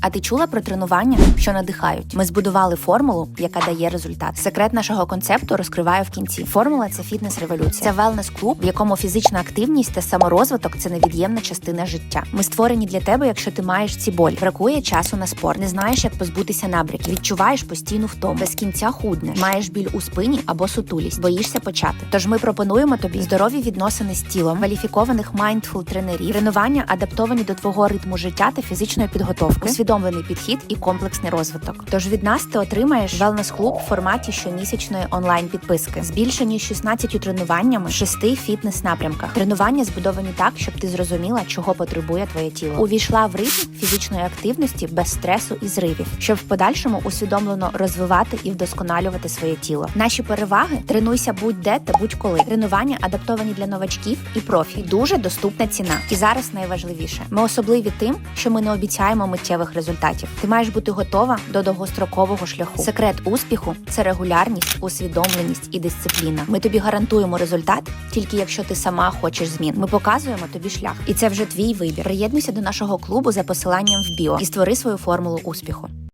А ти чула про тренування, що надихають? Ми збудували формулу, яка дає результат. Секрет нашого концепту розкриваю в кінці. Формула це фітнес-революція. Це велнес-клуб, в якому фізична активність та саморозвиток це невід'ємна частина життя. Ми створені для тебе, якщо ти маєш ці болі. Бракує часу на спорт, не знаєш, як позбутися набряків, відчуваєш постійну втому, без кінця худнеш, маєш біль у спині або сутулість, боїшся почати. Тож ми пропонуємо тобі здорові відносини з тілом, кваліфікованих майндфул тренерів, тренування адаптовані до твого ритму життя та фізичної підготовки, усвідомлений підхід і комплексний розвиток. Тож від нас ти отримаєш велнес клуб в форматі щомісячної онлайн підписки з більше 16 тренуваннями в шести фітнес напрямках. Тренування збудовані так, щоб ти зрозуміла, чого потребує твоє тіло. Увійшла в ритм фізичної активності без стресу і зривів, щоб в подальшому усвідомлено розвивати і вдосконалювати своє тіло. Наші переваги тренуйся будь-де та будь-коли. Тренування адаптовані для новачків і профі. Дуже доступна ціна. І зараз найважливіше. Ми особливі тим, що ми не обіцяємо миттєвих результатів. Ти маєш бути готова до довгострокового шляху. Секрет успіху це регулярність, усвідомленість і дисципліна. Ми тобі гарантуємо результат, тільки якщо ти сама хочеш змін. Ми показуємо тобі шлях, і це вже твій вибір. Приєднуйся до нашого клубу за посиланням в біо і створи свою формулу успіху.